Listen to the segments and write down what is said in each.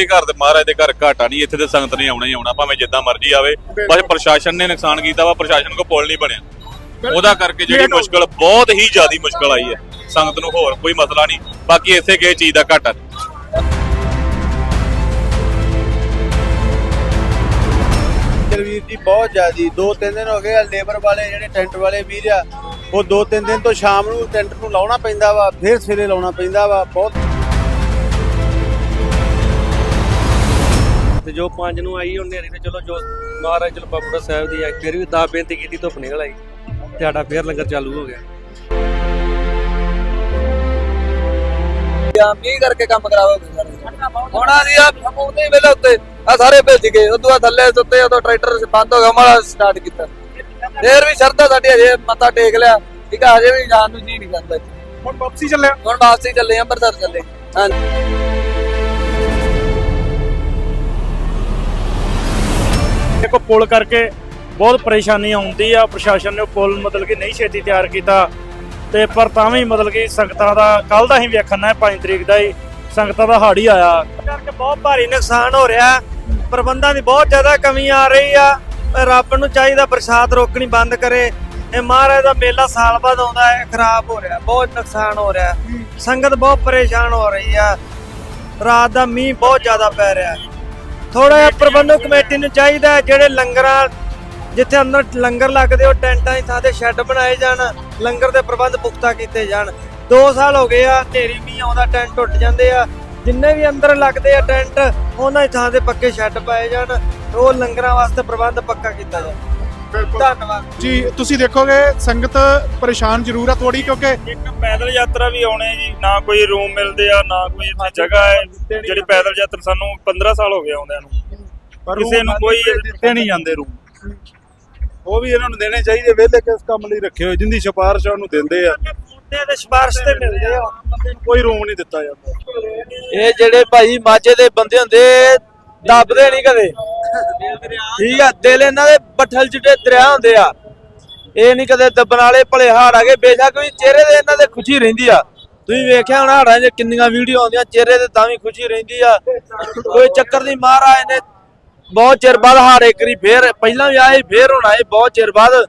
ਇਹ ਘਰ ਦੇ ਮਹਾਰਾਜ ਦੇ ਘਰ ਘਾਟਾ ਨਹੀਂ ਇੱਥੇ ਤੇ ਸੰਗਤ ਨੇ ਆਉਣਾ ਹੀ ਆਉਣਾ ਭਾਵੇਂ ਜਿੱਦਾਂ ਮਰਜ਼ੀ ਆਵੇ। ਬਸ ਪ੍ਰਸ਼ਾਸਨ ਨੇ ਨੁਕਸਾਨ ਕੀਤਾ ਵਾ ਪ੍ਰਸ਼ਾਸਨ ਕੋ ਪੁੱਲ ਨਹੀਂ ਬਣਿਆ। ਉਹਦਾ ਕਰਕੇ ਜਿਹੜੀ ਮੁਸ਼ਕਲ ਬਹੁਤ ਹੀ ਜ਼ਿਆਦੀ ਮੁਸ਼ਕਲ ਆਈ ਹੈ। ਸੰਗਤ ਨੂੰ ਹੋਰ ਕੋਈ ਮਸਲਾ ਨਹੀਂ। ਬਾਕੀ ਇੱਥੇ ਕਿਸੇ ਚੀਜ਼ ਦਾ ਘਾਟਾ ਜਲਵੀਰ ਜੀ ਬਹੁਤ ਜ਼ਿਆਦੀ। ਦੋ ਤਿੰਨ ਦਿਨ ਹੋ ਗਏ ਆ ਲੇਬਰ ਵਾਲੇ ਜਿਹੜੇ ਟੈਂਟ ਵਾਲੇ ਵੀਰ ਆ ਉਹ ਦੋ ਤਿੰਨ ਦਿਨ ਤੋਂ ਸ਼ਾਮ ਨੂੰ ਟੈਂਟ ਨੂੰ ਲਾਉਣਾ ਪੈਂਦਾ ਵਾ ਫਿਰ ਸਵੇਰੇ ਲਾਉਣਾ ਪੈਂਦਾ ਵਾ ਬਹੁਤ ਜੋ ਪੰਜ ਨੂੰ ਆਈ ਉਹਨੇ ਤੇ ਚਲੋ ਜੋ ਮਹਾਰਾਜ ਚਲੋ ਬਾਬੂੜਾ ਸਾਹਿਬ ਦੀ ਆ ਫਿਰ ਵੀ ਦਾ ਬੇਨਤੀ ਕੀਤੀ ਧੁੱਪ ਨਿਕਲ ਆਈ। ਤੁਹਾਡਾ ਫੇਰ ਲੰਗਰ ਚਾਲੂ ਹੋ ਗਿਆ। ਜਾਂ ਮੀਂਹ ਕਰਕੇ ਕੰਮ ਕਰਾਵੋਗੇ ਸਾਰੇ। ਹੁਣ ਆ ਜੀ ਆ ਹੀ ਵੇਲੇ ਉੱਤੇ। ਆ ਸਾਰੇ ਭੇਜ ਗਏ ਉਦੋਂ ਬਾਅਦ ਥੱਲੇ ਸੁੱਤੇ ਉਦੋਂ ਟਰੈਕਟਰ ਬੰਦ ਹੋ ਗਿਆ ਮਾੜਾ ਸਟਾਰਟ ਕੀਤਾ। ਫੇਰ ਵੀ ਸ਼ਰਧਾ ਸਾਡੀ ਅਜੇ ਮੱਥਾ ਟੇਕ ਲਿਆ। ਠੀਕ ਆ ਅਜੇ ਵੀ ਜਾਣ ਨੂੰ ਜੀ ਨਹੀਂ ਕਰਦਾ ਹੁਣ ਵਾਪਸੀ ਚੱਲਿਆ ਹੁਣ ਵਾਪਸੀ ਚੱਲੇ ਅੰਮ੍ਰਿਤਸਰ ਚੱਲੇ। ਹਾਂਜੀ। ਦੇਖੋ ਪੁਲ ਕਰਕੇ ਬਹੁਤ ਪਰੇਸ਼ਾਨੀ ਆਉਂਦੀ ਆ। ਪ੍ਰਸ਼ਾਸਨ ਨੇ ਉਹ ਪੁਲ ਮਤਲਬ ਕਿ ਨਹੀਂ ਛੇਤੀ ਤਿਆਰ ਕੀਤਾ। ਤੇ ਪਰ ਤਾਂ ਵੀ ਮਤਲਬ ਕਿ ਸੰਗਤਾਂ ਦਾ ਕੱਲ ਦਾ ਹੀ ਵੇਖਣਾ ਹੈ 5 ਤਰੀਕ ਦਾ ਹੀ ਸੰਗਤਾਂ ਦਾ ਹਾੜ ਆਇਆ। ਕਰਕੇ ਬਹੁਤ ਭਾਰੀ ਨੁਕਸਾਨ ਹੋ ਰਿਹਾ ਪ੍ਰਬੰਧਾਂ ਦੀ ਬਹੁਤ ਜ਼ਿਆਦਾ ਕਮੀ ਆ ਰਹੀ ਆ। ਰੱਬ ਨੂੰ ਚਾਹੀਦਾ ਬਰਸਾਤ ਰੋਕਣੀ ਬੰਦ ਕਰੇ। ਇਹ ਮਹਾਰਾਜ ਦਾ ਮੇਲਾ ਸਾਲ ਬਾਅਦ ਆਉਂਦਾ ਹੈ ਖਰਾਬ ਹੋ ਰਿਹਾ ਬਹੁਤ ਨੁਕਸਾਨ ਹੋ ਰਿਹਾ। ਸੰਗਤ ਬਹੁਤ ਪਰੇਸ਼ਾਨ ਹੋ ਰਹੀ ਆ। ਰਾਤ ਦਾ ਮੀਂਹ ਬਹੁਤ ਜ਼ਿਆਦਾ ਪੈ ਰਿਹਾ। ਥੋੜਾ ਜਿਹਾ ਪ੍ਰਬੰਧਕ ਕਮੇਟੀ ਨੂੰ ਚਾਹੀਦਾ ਹੈ, ਜਿਹੜੇ ਲੰਗਰਾਂ ਜਿੱਥੇ ਅੰਦਰ ਲੰਗਰ ਲੱਗਦੇ, ਉਹ ਟੈਂਟਾਂ ਦੀ ਥਾਂ ਤੇ ਸ਼ੈੱਡ ਬਣਾਏ ਜਾਣ, ਲੰਗਰ ਦੇ ਪ੍ਰਬੰਧ ਪੁਖਤਾ ਕੀਤੇ ਜਾਣ। 2 ਸਾਲ ਹੋ ਗਏ ਆ ਢੇਰੀ ਮੀਂਹ ਆਉਂਦਾ, ਟੈਂਟ ਟੁੱਟ ਜਾਂਦੇ ਆ। ਜਿੰਨੇ ਵੀ ਅੰਦਰ ਲੱਗਦੇ ਆ ਟੈਂਟ, ਉਹਨਾਂ ਦੀ ਥਾਂ ਤੇ ਪੱਕੇ ਸ਼ੈੱਡ ਪਾਏ ਜਾਣ। ਉਹ ਲੰਗਰਾਂ ਵਾਸਤੇ ਪ੍ਰਬੰਧ ਪੱਕਾ ਕੀਤਾ ਜਾਵੇ। ਧੰਨਵਾਦ। ਜੀ ਤੁਸੀਂ ਦੇਖੋਗੇ ਸੰਗਤ ਪਰੇਸ਼ਾਨ ਜ਼ਰੂਰ ਆ ਥੋੜੀ ਕਿਉਂਕਿ ਇੱਕ ਪੈਦਲ ਯਾਤਰਾ ਵੀ ਆਉਣੇ ਜੀ। ਨਾ ਕੋਈ ਰੂਮ ਮਿਲਦੇ ਆ ਨਾ ਕੋਈ ਇੱਥੇ ਜਗ੍ਹਾ ਹੈ। ਜਿਹੜੀ ਪੈਦਲ ਯਾਤਰਾ ਸਾਨੂੰ 15 ਸਾਲ ਹੋ ਗਏ ਆਉਂਦਿਆਂ ਨੂੰ। ਕਿਸੇ ਨੂੰ ਕੋਈ ਦਿੱਤੇ ਨਹੀਂ ਜਾਂਦੇ ਰੂਮ। ਉਹ ਵੀ ਇਹਨਾਂ ਨੂੰ ਦੇਣੇ ਚਾਹੀਦੇ ਵਿਹਲੇ ਕਿਸ ਕੰਮ ਲਈ ਰੱਖੇ ਹੋਏ ਜਿੰਦੀ ਸਿਫਾਰਿਸ਼ ਉਹਨੂੰ ਦਿੰਦੇ ਆ। ਮੁੰਡੇ ਦੇ ਸਿਫਾਰਿਸ਼ ਤੇ ਮਿਲਦੇ ਆ। ਕੋਈ ਰੂਮ ਨਹੀਂ ਦਿੱਤਾ ਜਾਂਦਾ। ਇਹ ਜਿਹੜੇ ਭਾਈ ਮਾਝੇ ਦੇ ਬੰਦੇ ਹੁੰਦੇ ਦੱਬਦੇ ਨਹੀਂ ਕਦੇ। ਠੀਕ ਆ, ਦਿਲ ਇਹਨਾਂ ਦੇ ਬੱਠਲ ਜਿਹੜੇ ਦਰਿਆ ਹੁੰਦੇ ਆ। ਇਹ ਨਹੀਂ ਕਦੇ ਦੱਬਣ ਵਾਲੇ ਭਲੇ ਹਾੜ ਆ ਗਏ, ਬੇਸ਼ੱਕ ਵੀ ਚਿਹਰੇ ਤੇ ਇਹਨਾਂ ਦੇ ਖੁਸ਼ੀ ਰਹਿੰਦੀ ਆ। ਤੁਸੀਂ ਵੇਖਿਆ ਹੋਣਾ ਹਾੜਾਂ 'ਚ ਕਿੰਨੀਆਂ ਵੀਡੀਓ ਆਉਂਦੀਆਂ, ਚਿਹਰੇ ਤੇ ਤਾਂ ਵੀ ਖੁਸ਼ੀ ਰਹਿੰਦੀ ਆ। ਕੋਈ ਚੱਕਰ ਨਹੀਂ, ਮਹਾਰਾਜ ਨੇ ਬਹੁਤ ਚਿਰ ਬਾਅਦ ਹਾੜ ਕਰੀ, ਫੇਰ ਪਹਿਲਾਂ ਵੀ ਆਏ, ਫੇਰ ਹੁਣ ਆਏ, ਬਹੁਤ ਚਿਰ ਬਾਅਦ।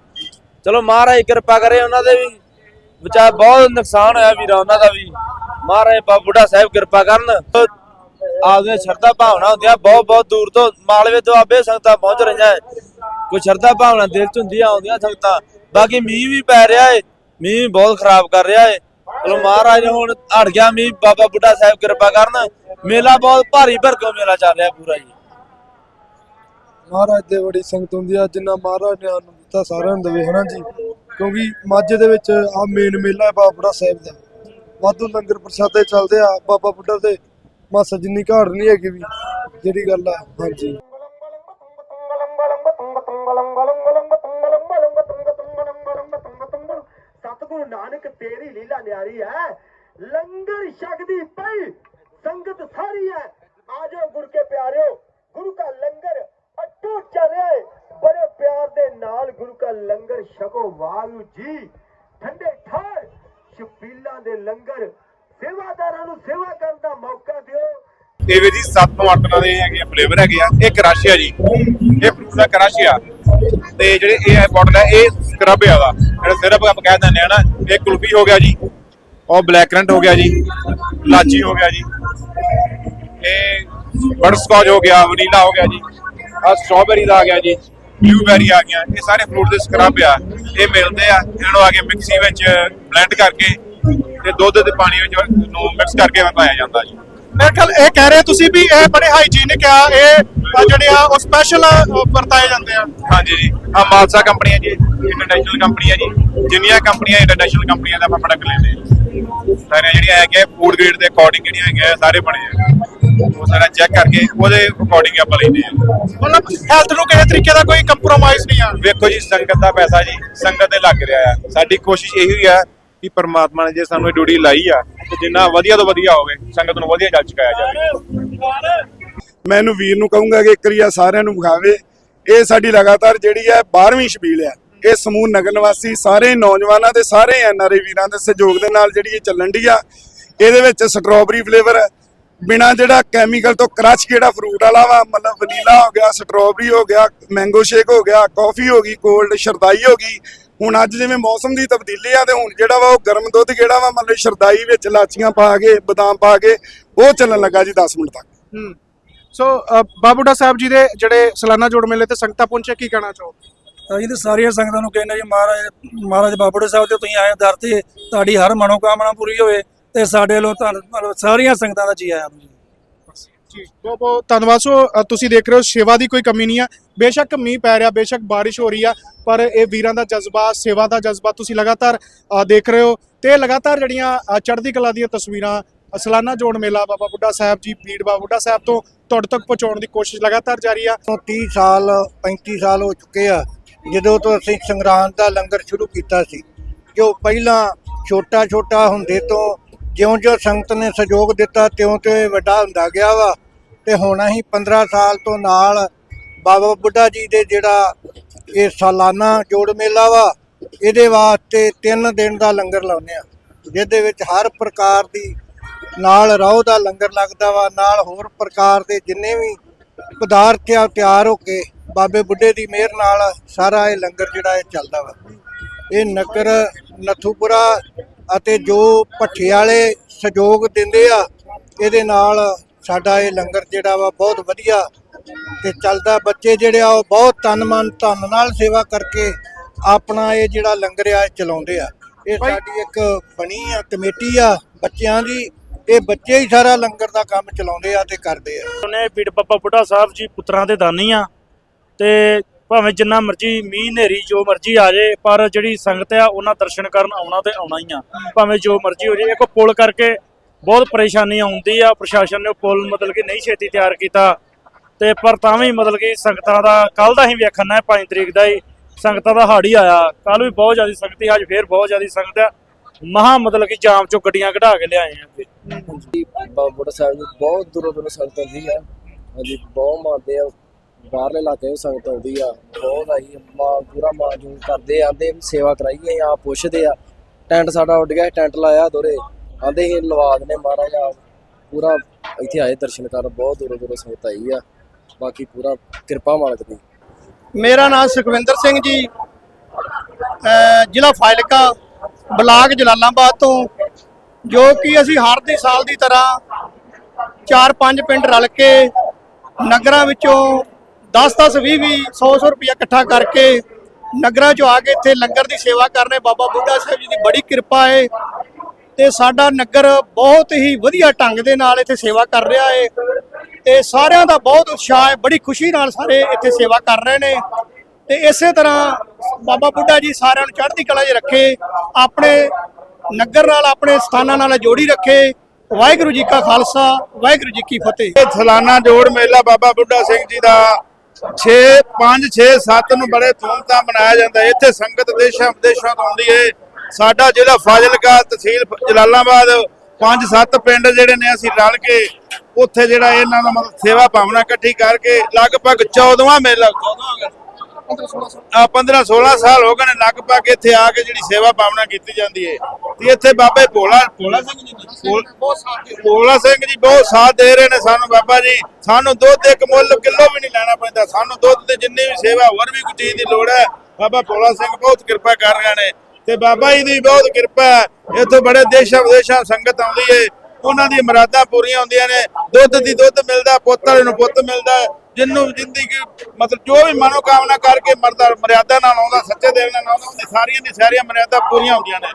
ਚਲੋ ਮਹਾਰਾਜ ਕਿਰਪਾ ਕਰੇ ਉਹਨਾਂ ਦੇ ਵੀ, ਵਿਚਾਰ ਬਹੁਤ ਨੁਕਸਾਨ ਹੋਇਆ ਵੀਰਾ, ਉਹਨਾਂ ਦਾ ਵੀ। ਮਹਾਰਾਜ ਬਾਬਾ ਬੁੱਢਾ ਸਾਹਿਬ ਕਿਰਪਾ ਕਰਨ। ਆਪਦੀਆਂ ਸ਼ਰਧਾ ਭਾਵਨਾ ਹੁੰਦੀਆਂ, ਬਹੁਤ ਬਹੁਤ ਦੂਰ ਤੋਂ ਮਾਲਵੇ ਤੋਂ ਸੰਗਤਾਂ ਪਹੁੰਚ ਰਹੀਆਂ ਕੋਈ ਸ਼ਰਧਾ ਭਾਵਨਾ ਦਿਲ ਚ ਹੁੰਦੀ ਆਉਂਦੀਆਂ ਸੰਗਤਾਂ, ਬਾਕੀ ਮੀਂਹ ਵੀ ਪੈ ਰਿਹਾ ਏ, ਮੀਂਹ ਬਹੁਤ ਖਰਾਬ ਕਰ ਰਿਹਾ ਏ। ਚਲੋ ਮਹਾਰਾਜ ਨੇ ਹੁਣ ਹਟ ਗਿਆ ਮੀਂਹ, ਬਾਬਾ ਬੁੱਢਾ ਸਾਹਿਬ ਕਿਰਪਾ ਕਰਨ, ਮੇਲਾ ਬਹੁਤ ਭਾਰੀ ਭਰਕਮ ਮੇਲਾ ਚੱਲ ਰਿਹਾ ਪੂਰਾ ਜੀ। ਮਹਾਰਾਜ ਦੇ ਬੜੀ ਸੰਗਤ ਹੁੰਦੀ ਆ, ਜਿੰਨਾ ਮਹਾਰਾਜ ਨੇ ਸਾਨੂੰ ਦਿੱਤਾ ਸਾਰਿਆਂ ਨੂੰ ਦੇਵੇ, ਹਨਾ ਜੀ? ਕਿਉਂਕਿ ਮਾਝੇ ਦੇ ਵਿੱਚ ਆ ਮੇਨ ਮੇਲਾ ਹੈ ਬਾਬਾ ਬੁੱਢਾ ਸਾਹਿਬ ਦਾ। ਵਾਧੂ ਲੰਗਰ ਪ੍ਰਸ਼ਾਦੇ ਚੱਲਦੇ ਆ, ਬਾਬਾ ਬੁੱਢਾ ਦੇ ਮਾਸਾ ਜਿੰਨੀ ਘਾੜ ਨਹੀਂ ਹੈਗੀ ਵੀ, ਜਿਹੜੀ ਗੱਲ ਆ, ਹਾਂਜੀ। ਸਤਿਗੁਰੂ ਨਾਨਕ ਤੇਰੀ ਲੀਲਾ ਨਿਆਰੀ ਹੈ, ਲੰਗਰ ਛਕਦੀ ਪਈ, ਸੰਗਤ ਸਾਰੀ ਹੈ। ਆਜੋ ਗੁਰ ਕੇ ਪਿਆਰਿਓ, ਗੁਰੂ ਕਾ ਲੰਗਰ ਅਟੂਟ ਚੱਲਿਆ ਬੜੇ ਪਿਆਰ ਦੇ ਨਾਲ ਗੁਰੂ ਕਾ ਲੰਗਰ ਛਕੋ ਵਾਹਿਗੁਰੂ ਜੀ। ਠੰਡੇ ਠਾਰ ਸ਼ਪੀਲਾਂ ਦੇ ਲੰਗਰ ਸੇਵਾਦਾਰਾਂ ਨੂੰ ਸੇਵਾ ਕਰਨ ਦਾ ਮੌਕਾ ਦਿਓ। ਇਹ ਵੀ ਜੀ 7 ਤੋਂ 8 ਤਰ੍ਹਾਂ ਦੇ ਹੈਗੇ ਫਲੇਵਰ ਹੈਗੇ ਆ। ਇਹ ਕਰਾਸ਼ੀ ਜੀ। ਇਹ ਫਰੂਟ ਦਾ ਕਰਾਸ਼ੀ ਤੇ ਜਿਹੜੇ ਇਹ ਬੋਟਲ ਹੈ, ਇਹ ਸਕਰਬ ਆ ਦਾ ਜਿਹੜਾ ਸਿਰਪ ਆਪਾਂ ਕਹਿ ਦਿੰਦੇ ਆ ਨਾ, ਇਹ ਕੁਲਫੀ ਹੋ ਗਿਆ ਜੀ। ਉਹ ਬਲੈਕ ਕਰੰਟ ਹੋ ਗਿਆ ਜੀ। ਲਾਚੀ ਹੋ ਗਿਆ ਜੀ। ਇਹ ਬਟਰਸਕੌਚ ਹੋ ਗਿਆ ਵਨੀਲਾ ਹੋ ਗਿਆ ਜੀ। ਆ ਸਟ੍ਰਾਬੇਰੀ ਦਾ ਆ ਗਿਆ ਜੀ। ਬਲੂਬੇਰੀ ਆ ਗਿਆ ਇਹ ਸਾਰੇ ਫਰੂਟ ਦੇ ਸਕਰਬ ਆ। ਇਹ ਮਿਲਦੇ ਆ। ਇਹਨਾਂ ਨੂੰ ਆ ਕੇ ਮਿਕਸੀ ਵਿੱਚ ਬਲੈਂਡ ਕਰਕੇ ਤੇ ਦੁੱਧ ਤੇ ਪਾਣੀ ਵਿੱਚ ਨੂੰ ਮਿਕਸ ਕਰਕੇ ਬਣਾਇਆ ਜਾਂਦਾ ਜੀ। ਮੇਰੇ ਖਿਆਲ ਇਹ ਕਹਿ ਰਹੇ ਤੁਸੀਂ ਵੀ ਇਹ ਬੜੇ ਹਾਈਜੀਨਿਕ ਆ ਇਹ ਆ ਜਿਹੜੇ ਆ ਉਹ ਸਪੈਸ਼ਲ ਵਰਤਾਏ ਜਾਂਦੇ ਆ। ਹਾਂਜੀ ਜੀ। ਆ ਮਾਲਸਾ ਕੰਪਨੀ ਹੈ ਜੀ ਇੰਟਰਨੈਸ਼ਨਲ ਕੰਪਨੀ ਹੈ ਜੀ। ਜਿੰਨੀਆਂ ਕੰਪਨੀਆਂ ਇੰਟਰਨੈਸ਼ਨਲ ਕੰਪਨੀਆਂ ਦਾ ਆਪਾਂ ਪ੍ਰੋਡਕਟ ਲੈਂਦੇ ਹਾਂ ਸਾਰੀਆਂ ਜਿਹੜੀਆਂ ਹੈਗੀਆਂ ਫੂਡ ਗ੍ਰੇਡ ਦੇ ਅਕੋਰਡਿੰਗ ਜਿਹੜੀਆਂ ਹੈਗੀਆਂ ਸਾਰੇ ਬਣੇ ਆ। ਉਹ ਸਾਰਾ ਚੈੱਕ ਕਰਕੇ ਉਹਦੇ ਅਕੋਰਡਿੰਗ ਆਪਾਂ ਲੈਂਦੇ ਆ। ਮਤਲਬ ਹੈਲਥ ਨੂੰ ਕਿਸੇ ਤਰੀਕੇ ਦਾ ਕੋਈ ਕੰਪਰੋਮਾਈਜ਼ ਨਹੀਂ ਆ। ਵੇਖੋ ਜੀ ਸੰਗਤ ਦਾ ਪੈਸਾ ਜੀ ਸੰਗਤ ਤੇ ਲੱਗ ਰਿਹਾ ਆ। ਸਾਡੀ ਕੋਸ਼ਿਸ਼ ਇਹੀ ਆ ਕਿ ਪਰਮਾਤਮਾ ਨੇ ਜੇ ਸਾਨੂੰ ਇਹ ਡਿਊਟੀ ਲਾਈ ਆ, ਤੇ ਜਿੰਨਾ ਵਧੀਆ ਤੋਂ ਵਧੀਆ ਹੋਵੇ, ਸੰਗਤ ਨੂੰ ਵਧੀਆ ਚੱਲ ਚੁਕਾਇਆ ਜਾਵੇ। ਮੈਂ ਇਹਨੂੰ ਵੀਰ ਨੂੰ ਕਹੂੰਗਾ ਕਿ ਇੱਕ ਵਾਰੀ ਸਾਰਿਆਂ ਨੂੰ ਵਿਖਾਵੇ, ਇਹ ਸਾਡੀ ਲਗਾਤਾਰ ਜਿਹੜੀ ਹੈ 12ਵੀਂ ਛਬੀਲ ਆ ਇਹ ਸਮੂਹ ਨਗਰ ਨਿਵਾਸੀ ਸਾਰੇ ਨੌਜਵਾਨਾਂ ਦੇ ਸਾਰੇ ਐਨਆਰਏ ਵੀਰਾਂ ਦੇ ਸਹਿਯੋਗ ਦੇ ਨਾਲ ਜਿਹੜੀ ਇਹ ਚੱਲਣ ਦੀ ਆ। ਇਹਦੇ ਵਿੱਚ ਸਟ੍ਰਾਬੇਰੀ ਫਲੇਵਰ ਬਿਨਾ ਜਿਹੜਾ ਕੈਮੀਕਲ ਤੋਂ ਕ੍ਰਸ਼ ਜਿਹੜਾ ਫਰੂਟ ਵਾਲਾ ਵਾ, ਮਤਲਬ ਵਨੀਲਾ ਹੋ ਗਿਆ, ਸਟ੍ਰਾਬੇਰੀ ਹੋ ਗਿਆ ਮੈਂਗੋ ਸ਼ੇਕ ਹੋ ਗਿਆ ਕਾਫੀ ਹੋ ਗਈ ਕੋਲਡ ਸ਼ਰਦਾਈ ਹੋ ਗਈ ਹੁਣ ਅੱਜ ਜਿਵੇਂ ਮੌਸਮ ਦੀ ਤਬਦੀਲੀ ਆ ਤੇ ਹੁਣ ਜਿਹੜਾ ਵਾ ਉਹ ਗਰਮ ਦੁੱਧ ਜਿਹੜਾ ਵਾ ਮਤਲਬ ਸ਼ਰਦਾਈ ਵਿੱਚ ਲਾਚੀਆਂ ਪਾ ਕੇ ਬਦਾਮ ਪਾ ਕੇ ਉਹ ਚੱਲਣ ਲੱਗਾ ਜੀ 10 ਮਿੰਟ ਤੱਕ। ਹੂੰ। ਸੋ ਅ, ਬਾਬਾ ਬੁੱਢਾ ਸਾਹਿਬ ਜੀ ਦੇ ਜਿਹੜੇ ਸਾਲਾਨਾ ਜੋੜ ਮੇਲੇ ਤੇ ਸੰਗਤਾਂ ਪਹੁੰਚੇ ਕੀ ਕਹਿਣਾ ਚਾਹੋ ਅਸੀਂ ਤੇ ਸਾਰੀਆਂ ਸੰਗਤਾਂ ਨੂੰ ਕਹਿੰਦੇ ਜੀ ਮਹਾਰਾਜ ਮਹਾਰਾਜ ਬਾਬੂੜੇ ਸਾਹਿਬ ਤੇ ਤੁਸੀਂ ਆਏ ਦਰ ਤੇ ਤੁਹਾਡੀ ਹਰ ਮਨੋਕਾਮਨਾ ਪੂਰੀ ਹੋਵੇ ਤੇ ਸਾਡੇ ਵੱਲੋਂ ਤੁਹਾਨੂੰ ਮਤਲਬ ਸਾਰੀਆਂ ਸੰਗਤਾਂ ਦਾ ਜੀ ਆਇਆਂ ਨੂੰ ਜੀ ਬਹੁਤ ਬਹੁਤ ਧੰਨਵਾਦ। ਸੋ ਅ, ਤੁਸੀਂ ਦੇਖ ਰਹੇ ਹੋ ਸੇਵਾ ਦੀ ਕੋਈ ਕਮੀ ਨਹੀਂ ਆ। ਬੇਸ਼ੱਕ ਮੀਂਹ ਪੈ ਰਿਹਾ ਬੇਸ਼ੱਕ ਬਾਰਿਸ਼ ਹੋ ਰਹੀ ਆ ਪਰ ਇਹ ਵੀਰਾਂ ਦਾ ਜਜ਼ਬਾ ਸੇਵਾ ਦਾ ਜਜ਼ਬਾ ਤੁਸੀਂ ਲਗਾਤਾਰ ਅ, ਦੇਖ ਰਹੇ ਹੋ ਤੇ ਲਗਾਤਾਰ ਜਿਹੜੀਆਂ ਅ, ਚੜ੍ਹਦੀ ਕਲਾ ਦੀਆਂ ਤਸਵੀਰਾਂ ਅ, ਸਾਲਾਨਾ ਜੋੜ ਮੇਲਾ ਬਾਬਾ ਬੁੱਢਾ ਸਾਹਿਬ ਜੀ ਪੀੜ ਬਾਬਾ ਬੁੱਢਾ ਸਾਹਿਬ ਤੋਂ ਤੁਹਾਡੇ ਤੱਕ ਪਹੁੰਚਾਉਣ ਦੀ ਕੋਸ਼ਿਸ਼ ਲਗਾਤਾਰ ਜਾਰੀ ਆ। 30 ਸਾਲ 35 ਸਾਲ ਹੋ ਚੁੱਕੇ ਆ ਜਦੋਂ ਤੋਂ ਅਸੀਂ ਸੰਗਰਾਂਦ ਦਾ ਲੰਗਰ ਸ਼ੁਰੂ ਕੀਤਾ ਸੀ ਜੋ ਪਹਿਲਾਂ ਛੋਟਾ ਛੋਟਾ ਹੁੰਦੇ ਤੋਂ ਜਿਉਂ-ਜਿਉਂ ਸੰਗਤ ਨੇ ਸਹਿਯੋਗ ਦਿੱਤਾ, ਤਿਉਂ-ਤਿਉਂ ਇਹ ਵੱਡਾ ਹੁੰਦਾ ਗਿਆ ਵਾ। ਤੇ ਹੁਣ ਅਸੀਂ 15 ਸਾਲ ਤੋਂ ਨਾਲ ਬਾਬਾ ਬੁੱਢਾ ਜੀ ਦੇ ਜਿਹੜਾ ਇਹ ਸਾਲਾਨਾ ਜੋੜ ਮੇਲਾ ਵਾ, ਇਹਦੇ ਵਾਸਤੇ 3 ਦਿਨ ਦਾ ਲੰਗਰ ਲਾਉਂਦੇ ਆ ਜਿਹਦੇ ਵਿੱਚ ਹਰ ਪ੍ਰਕਾਰ ਦੀ ਨਾਲ ਰੋਹ ਦਾ ਲੰਗਰ ਲੱਗਦਾ ਵਾ, ਨਾਲ ਹੋਰ ਪ੍ਰਕਾਰ ਦੇ ਜਿੰਨੇ ਵੀ ਪਦਾਰਥ ਆ ਤਿਆਰ ਹੋ ਕੇ ਬਾਬੇ ਬੁੱਢੇ ਦੀ ਮਿਹਰ ਨਾਲ ਸਾਰਾ ਇਹ ਲੰਗਰ ਜਿਹੜਾ ਇਹ ਚੱਲਦਾ ਵਾ। ਇਹ ਨਗਰ ਨਥੂਪੁਰਾ ਅਤੇ ਜੋ ਭੱਠੇ ਵਾਲੇ ਸਹਿਯੋਗ ਦਿੰਦੇ ਆ ਇਹਦੇ ਨਾਲ ਸਾਡਾ ਇਹ ਲੰਗਰ ਜਿਹੜਾ ਵਾ ਬਹੁਤ ਵਧੀਆ ਤੇ ਚੱਲਦਾ। ਬੱਚੇ ਜਿਹੜੇ ਆ ਉਹ ਬਹੁਤ ਤਨ ਮਨ ਧਨ ਨਾਲ ਸੇਵਾ ਕਰਕੇ ਆਪਣਾ ਇਹ ਜਿਹੜਾ ਲੰਗਰ ਆ ਇਹ ਚਲਾਉਂਦੇ ਆ। ਇਹ ਸਾਡੀ ਇੱਕ ਬਣੀ ਆ ਕਮੇਟੀ ਆ ਬੱਚਿਆਂ ਦੀ। ਇਹ ਬੱਚੇ ਹੀ ਸਾਰਾ ਲੰਗਰ ਦਾ ਕੰਮ ਚਲਾਉਂਦੇ ਆ ਤੇ ਕਰਦੇ ਆ। ਉਹਨੇ ਪੀੜ ਬਾਬਾ ਬੁੱਢਾ ਸਾਹਿਬ ਜੀ ਪੁੱਤਰਾਂ ਦੇ ਦਾਨੀ ਆ ਤੇ ਭਾਵੇਂ ਜਿੰਨਾ ਮਰਜ਼ੀ ਮੀਂਹ ਹਨੇਰੀ ਜੋ ਮਰਜ਼ੀ ਆ ਜਾਏ, ਪਰ ਜਿਹੜੀ ਸੰਗਤ ਆ, ਉਹਨਾਂ ਦਰਸ਼ਨ ਕਰਨ ਆਉਣਾ ਤੇ ਆਉਣਾ ਹੀ ਆ। ਭਾਵੇਂ ਜੋ ਮਰਜ਼ੀ ਹੋ ਜਾਏ, ਇੱਕ ਪੁਲ ਕਰਕੇ ਬਹੁਤ ਪਰੇਸ਼ਾਨੀ ਆਉਂਦੀ ਆ, ਪ੍ਰਸ਼ਾਸਨ ਨੇ ਉਹ ਪੁਲ ਮਤਲਬ ਕਿ ਨਹੀਂ ਛੇਤੀ ਤਿਆਰ ਕੀਤਾ। ਤੇ ਪਰ ਤਾਂ ਵੀ ਮਤਲਬ ਕਿ ਸੰਗਤਾਂ ਦਾ ਕੱਲ ਦਾ ਹੀ ਵੇਖਣਾ ਹੈ 5 ਤਰੀਕ ਦਾ ਹੀ ਸੰਗਤਾਂ ਦਾ ਹਾੜੀ ਆਇਆ। ਕੱਲ ਵੀ ਬਹੁਤ ਜ਼ਿਆਦਾ ਸੰਗਤ ਅੱਜ ਫੇਰ ਬਹੁਤ ਜ਼ਿਆਦਾ ਸੰਗਤ ਆ। ਮਹਾ ਮਤਲਬ ਕਿ ਜਾਮ ਚੋਂ ਗੱਡੀਆਂ ਕਢਾ ਕੇ ਲਿਆਏ ਆ ਇੱਥੇ। ਬਾਬਾ ਸਾਹਿਬ ਜੀ, ਬਹੁਤ ਦੂਰੋਂ ਦੂਰੋਂ ਸੰਗਤ ਆਉਂਦੀ ਆ ਹਾਂਜੀ, ਬਹੁਤ ਮੰਨਦੇ ਆ। ਬਾਹਰਲੇ ਇਲਾਕੇ ਤੋਂ ਸੰਗਤ ਆਉਂਦੀ ਆ। ਬਹੁਤ ਆਈ ਮਾਂ ਪੂਰਾ ਮਾਂ ਕਰਦੇ ਆਂਦੇ ਸੇਵਾ ਕਰਾਈਏ ਆ ਪੁੱਛਦੇ ਆ। ਟੈਂਟ ਸਾਡਾ ਉੱਡ ਗਿਆ, ਟੈਂਟ ਲਾਇਆ ਦੋਰੇ ਆਂਦੇ ਹੀ ਲਵਾ ਦਨੇ ਮਹਾਰਾਜ ਆ ਪੂਰਾ ਇੱਥੇ ਆਏ ਦਰਸ਼ਨ ਕਰਨ, ਬਹੁਤ ਦੂਰੋਂ ਦੂਰੋਂ ਸੰਗਤ ਆਈ ਆ। ਬਾਕੀ ਪੂਰਾ ਕਿਰਪਾ ਮਾਲਕ ਦੀ। ਮੇਰਾ ਨਾਮ ਸੁਖਵਿੰਦਰ ਸਿੰਘ ਜੀ। ਜ਼ਿਲ੍ਹਾ ਫਾਜ਼ਿਲਕਾ, ਬਲਾਕ ਜਲਾਲਾਬਾਦ ਤੋਂ, ਜੋ ਕਿ ਅਸੀਂ ਹਰ ਦੇ ਸਾਲ ਦੀ ਤਰ੍ਹਾਂ ਚਾਰ ਪੰਜ ਪਿੰਡ ਰਲ ਕੇ ਨਗਰਾਂ ਵਿੱਚੋਂ 10-10 20-20 100-100 ਰੁਪਇਆ ਇਕੱਠਾ ਕਰਕੇ ਨਗਰਾਂ 'ਚੋਂ ਆ ਕੇ ਇੱਥੇ ਲੰਗਰ ਦੀ ਸੇਵਾ ਕਰਨੇ ਬਾਬਾ ਬੁੱਢਾ ਸਾਹਿਬ ਜੀ ਦੀ ਬੜੀ ਕਿਰਪਾ ਹੈ ਤੇ ਸਾਡਾ ਨਗਰ ਬਹੁਤ ਹੀ ਵਧੀਆ ਢੰਗ ਦੇ ਨਾਲ ਇੱਥੇ ਸੇਵਾ ਕਰ ਰਿਹਾ ਹੈ ਤੇ ਸਾਰਿਆਂ ਦਾ ਬਹੁਤ ਉਤਸ਼ਾਹ ਹੈ ਬੜੀ ਖੁਸ਼ੀ ਨਾਲ ਸਾਰੇ ਇੱਥੇ ਸੇਵਾ ਕਰ ਰਹੇ ਨੇ। ਤੇ ਇਸੇ ਤਰ੍ਹਾਂ ਬਾਬਾ ਬੁੱਢਾ ਜੀ ਸਾਰਿਆਂ ਨੂੰ ਚੜ੍ਹਦੀ ਕਲਾ 'ਚ ਰੱਖੇ, ਆਪਣੇ ਨਗਰ ਨਾਲ, ਆਪਣੇ ਸਥਾਨਾਂ ਨਾਲ ਜੋੜੀ ਰੱਖੇ। ਵਾਹਿਗੁਰੂ ਜੀ ਕਾ ਖਾਲਸਾ, ਵਾਹਿਗੁਰੂ ਜੀ ਕੀ ਫਤਿਹ। ਇਹ ਸਾਲਾਨਾ ਜੋੜ ਮੇਲਾ ਬਾਬਾ ਬੁੱਢਾ ਸਿੰਘ ਜੀ ਦਾ 6 5 6 7 ਨੂੰ ਬੜੇ ਧੂਮਧਾਮ ਮਨਾਇਆ ਜਾਂਦਾ ਹੈ। ਇੱਥੇ ਸੰਗਤ ਦੇਸ਼ਾਂ ਵਿਦੇਸ਼ਾਂ ਤੋਂ ਆਉਂਦੀ ਹੈ। ਸਾਡਾ ਜ਼ਿਲ੍ਹਾ ਫਾਜ਼ਿਲਕਾ ਤਹਿਸੀਲ ਜਲਾਲਾਬਾਦ, ਪੰਜ, ਸੱਤ ਪਿੰਡ ਜਿਹੜੇ ਨੇ ਅਸੀਂ ਰਲ ਕੇ ਉੱਥੇ ਜਿਹੜਾ ਇਹਨਾਂ ਦਾ ਮਤਲਬ ਸੇਵਾ ਭਾਵਨਾ ਇਕੱਠੀ ਕਰਕੇ ਲਗਭਗ 14ਵਾਂ ਮੇਲਾ 14ਵਾਂ ਆ 15 16 ਸਾਲ ਹੋ ਗਏ ਨੇ ਲਗਭਗ ਇੱਥੇ ਆ ਕੇ ਜਿਹੜੀ ਸੇਵਾ ਭਾਵਨਾ ਕੀਤੀ ਜਾਂਦੀ ਹੈ ਤੇ ਇੱਥੇ ਬਾਬੇ ਭੋਲਾ ਭੋਲਾ ਸਿੰਘ ਜੀ ਭੋਲਾ ਸਿੰਘ ਜੀ ਬਹੁਤ ਸਾਥ ਦੇ ਰਹੇ ਨੇ ਸਾਨੂੰ ਬਾਬਾ ਜੀ। ਸਾਨੂੰ ਦੁੱਧ ਇੱਕ ਮੁੱਲ ਕਿਲੋ ਵੀ ਨਹੀਂ ਲੈਣਾ ਪੈਂਦਾ। ਸਾਨੂੰ ਦੁੱਧ ਤੇ ਜਿੰਨੀ ਵੀ ਸੇਵਾ ਹੋਰ ਵੀ ਕੋਈ ਚੀਜ਼ ਦੀ ਲੋੜ ਹੈ ਬਾਬਾ ਭੋਲਾ ਸਿੰਘ ਬਹੁਤ ਕਿਰਪਾ ਕਰ ਰਹੇ ਨੇ। ਤੇ ਬਾਬਾ ਜੀ ਦੀ ਬਹੁਤ ਕਿਰਪਾ ਹੈ। ਇੱਥੇ ਬੜੇ ਦੇਸ਼ਾਂ ਵਿਦੇਸ਼ਾਂ ਸੰਗਤ ਆਉਂਦੀ ਹੈ ਉਹਨਾਂ ਦੀਆਂ ਮੁਰਾਦਾਂ ਪੂਰੀਆਂ ਹੁੰਦੀਆਂ ਨੇ। ਦੁੱਧ ਦੀ ਦੁੱਧ ਮਿਲਦਾ, ਪੁੱਤ ਵਾਲੇ ਨੂੰ ਪੁੱਤ ਮਿਲਦਾ, ਜਿੰਨੂੰ ਜ਼ਿੰਦਗੀ ਮਤਲਬ ਜੋ ਵੀ ਮਨੋਕਾਮਨਾ ਕਰਕੇ ਮਰਦਾ, ਮਰਿਆਦਾ ਨਾਲ ਆਉਂਦਾ, ਸੱਚੇ ਦੇਵ ਨਾਲ ਆਉਂਦਾ ਉਹਦੀ ਸਾਰੀਆਂ ਦੀ ਸਾਰੀਆਂ ਮਰਿਆਦਾ ਪੂਰੀਆਂ ਹੁੰਦੀਆਂ ਨੇ।